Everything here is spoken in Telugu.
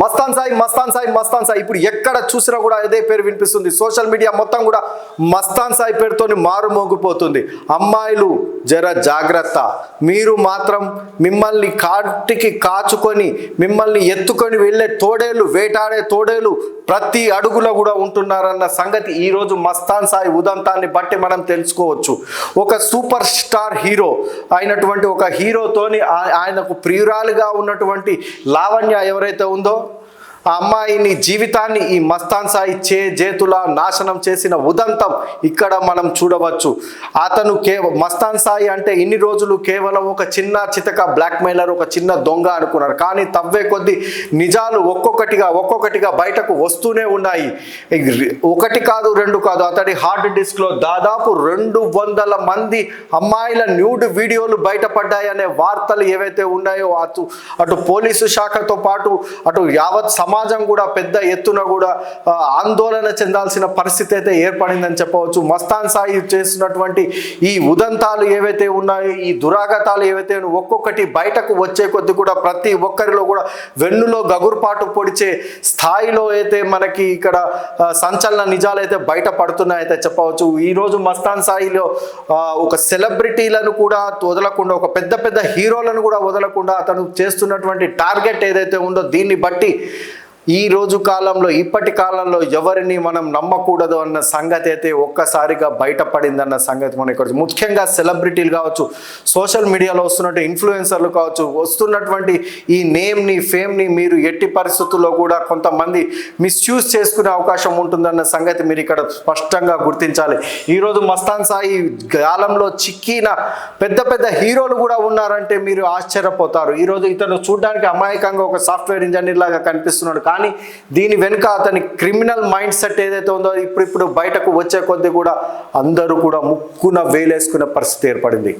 మస్తాన్ సాయి మస్తాన్ సాయి మస్తాన్ సాయి. ఇప్పుడు ఎక్కడ చూసినా కూడా అదే పేరు వినిపిస్తుంది. సోషల్ మీడియా మొత్తం కూడా మస్తాన్ సాయి పేరుతోని మారుమోగిపోతుంది అమ్మాయిలు జర జాగ్రత్త. మీరు మాత్రం మిమ్మల్ని కాటికి కాచుకొని మిమ్మల్ని ఎత్తుకొని వెళ్ళే తోడేలు వేటాడే తోడేలు ప్రతి అడుగులో కూడా ఉంటున్నారన్న సంగతి ఈరోజు మస్తాన్ సాయి ఉదంతాన్ని బట్టి మనం తెలుసుకోవచ్చు. ఒక సూపర్ స్టార్ హీరో అయినటువంటి ఒక హీరోతోని ఆయనకు ప్రియురాలుగా ఉన్నటువంటి లావణ్య ఎవరైతే ఉందో ఆ అమ్మాయిని జీవితాన్ని ఈ మస్తాన్ సాయి చే చేతుల నాశనం చేసిన ఉదంతం ఇక్కడ మనం చూడవచ్చు. అతను కేవ మస్తాన్ సాయి అంటే ఇన్ని రోజులు కేవలం ఒక చిన్న చితక బ్లాక్ మెయిలర్ ఒక చిన్న దొంగ అనుకున్నారు. కానీ తవ్వే కొద్దీ నిజాలు ఒక్కొక్కటిగా ఒక్కొక్కటిగా బయటకు వస్తూనే ఉన్నాయి. ఒకటి కాదు రెండు కాదు అతడి హార్డ్ డిస్క్లో దాదాపు రెండు వందల మంది అమ్మాయిల న్యూడ్ వీడియోలు బయటపడ్డాయనే వార్తలు ఏవైతే ఉన్నాయో అటు అటు పోలీసు శాఖతో పాటు అటు యావత్ సమాజం కూడా పెద్ద ఎత్తున కూడా ఆందోళన చెందాల్సిన పరిస్థితి అయితే ఏర్పడిందని చెప్పవచ్చు. మస్తాన్ సాయి చేస్తున్నటువంటి ఈ ఉదంతాలు ఏవైతే ఉన్నాయో ఈ దురాగతాలు ఏవైతే ఒక్కొక్కటి బయటకు వచ్చే కొద్ది కూడా ప్రతి ఒక్కరిలో కూడా వెన్నులో గగురుపాటు పొడిచే స్థాయిలో అయితే మనకి ఇక్కడ సంచలన నిజాలు అయితే బయట పడుతున్నాయైతే చెప్పవచ్చు. ఈరోజు మస్తాన్ సాయిలో ఒక సెలబ్రిటీలను కూడా వదలకుండా ఒక పెద్ద పెద్ద హీరోలను కూడా వదలకుండా అతను చేస్తున్నటువంటి టార్గెట్ ఏదైతే ఉందో దీన్ని బట్టి ఈ రోజు కాలంలో ఇప్పటి కాలంలో ఎవరిని మనం నమ్మకూడదు అన్న సంగతి అయితే ఒక్కసారిగా బయటపడిందన్న సంగతి మనం ఇక్కడ ముఖ్యంగా సెలబ్రిటీలు కావచ్చు సోషల్ మీడియాలో వస్తున్నట్టు ఇన్ఫ్లుయెన్సర్లు కావచ్చు వస్తున్నటువంటి ఈ నేమ్ని ఫేమ్ని మీరు ఎట్టి పరిస్థితుల్లో కూడా కొంతమంది మిస్యూజ్ చేసుకునే అవకాశం ఉంటుందన్న సంగతి మీరు ఇక్కడ స్పష్టంగా గుర్తించాలి. ఈరోజు మస్తాన్ సాయి కాలంలో చిక్కిన పెద్ద పెద్ద హీరోలు కూడా ఉన్నారంటే మీరు ఆశ్చర్యపోతారు. ఈరోజు ఇతను చూడడానికి అమాయకంగా ఒక సాఫ్ట్వేర్ ఇంజనీర్ లాగా కనిపిస్తున్నాడు. కానీ దీని వెనుక అతని క్రిమినల్ మైండ్ సెట్ ఏదైతే ఉందో ఇప్పుడు ఇప్పుడు బయటకు వచ్చే కొద్దీ కూడా అందరూ కూడా ముక్కున వేలేసుకునే పరిస్థితి ఏర్పడింది.